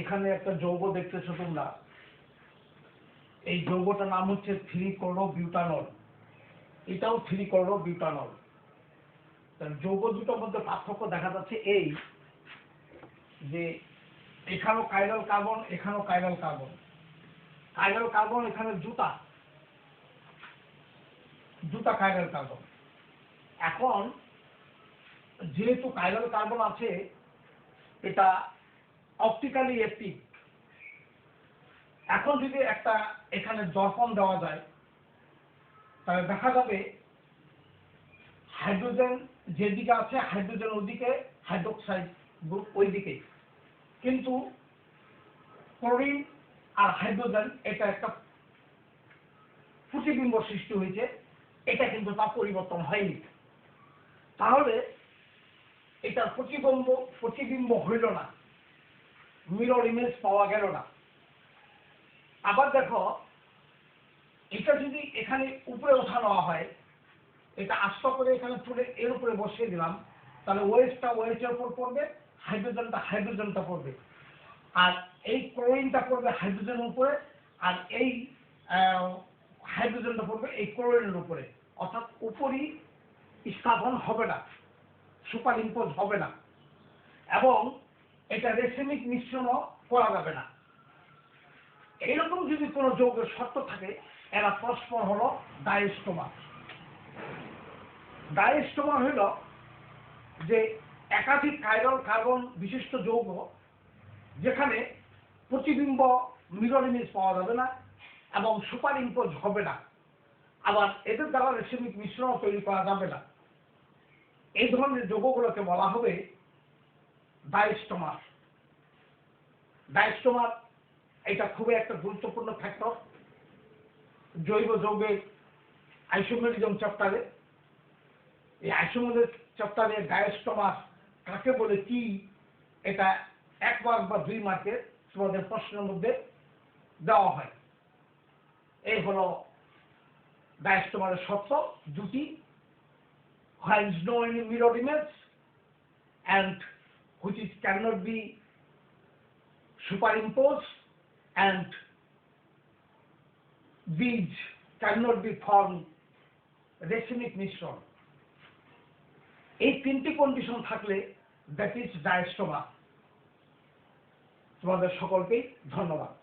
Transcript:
এখানে একটা যৌগ দেখতেছো তোমরা? এই যৌগটার নাম হচ্ছে থ্রি ক্লোরো বিউটানল এটাও থ্রি ক্লোরো বিউটানল যৌগ দুটোর মধ্যে পার্থক্য দেখা যাচ্ছে এই যে এখানেও কাইরাল কার্বন এখানেও কাইরাল কার্বন কাইরাল কার্বন এখানে জুতা। জুতা কাইরাল কার্বন এখন যেহেতু কাইরাল কার্বন আছে, এটা অপটিক্যালি অ্যাক্টিভ এখন যদি একটা এখানে দর্পণ দেওয়া যায়, তাহলে দেখা যাবে হাইড্রোজেন যেদিকে আছে, হাইড্রোজেন ওদিকে, হাইড্রোক্সাইড গ্রুপ ওই দিকে কিন্তু ক্লোরিন আর হাইড্রোজেন এটা একটা প্রতিবিম্ব সৃষ্টি হয়েছে, এটা কিন্তু তা পরিবর্তন হয়নি। তাহলে এটার প্রতিবিম্ব প্রতিবিম্ব হইল না। মিরর ইমেজ পাওয়া গেল না। আবার দেখো, এটা যদি এখানে উপরে ওঠানো হয়, এটা আস্ত করে এখানে তুলে এর উপরে বসিয়ে দিলাম, তাহলে ওয়েস্টটা ওয়েস্টের উপর পড়বে হাইড্রোজেনটা হাইড্রোজেনটা পড়বে। আর এই ক্লোরিনটা পড়বে হাইড্রোজেনের উপরে, আর এই হাইড্রোজেনটা পড়বে এই ক্লোরিনের উপরে। অর্থাৎ উপরই স্থাপন হবে না সুপার ইম্পোজ হবে না। এবং এটা রেসিমিক মিশ্রণও করা যাবে না। এইরকম যদি কোনো যৌগের শর্ত থাকে, এরা পরস্পর হলো ডায়েস্টোমা ডায়েস্টোমা হইল যে একাধিক কাইরল কার্বন বিশিষ্ট যৌগ, যেখানে প্রতিবিম্ব মিরর ইমেজ পাওয়া যাবে না এবং সুপার ইম্পোজ হবে না। আবার এদের দ্বারা রেসিমিক মিশ্রণ তৈরি করা যাবে না। এই ধরনের যৌগগুলোকে বলা হবে ডায়েস্টোমার ডায়েস্টোমার এটা খুবই একটা গুরুত্বপূর্ণ ফ্যাক্টর জৈব যৌগের আইসোমেরিজম চ্যাপ্টারে এই আইসোমেরিক চ্যাপ্টারে ডায়েস্টোমার কাকে বলে, কি? এটা এক মার্ক বা দুই মার্কের তোমাদের প্রশ্নের মধ্যে দেওয়া হয়। এই হলো ডায়েস্টোমারের শর্ত দুটি। Is no any mirror image and which is cannot be superimposed and these cannot be formed racemic মিশ্রণ এই তিনটি কন্ডিশন থাকলে দ্যাট ইজ ডায়াস্টোমা তোমাদের সকলকেই ধন্যবাদ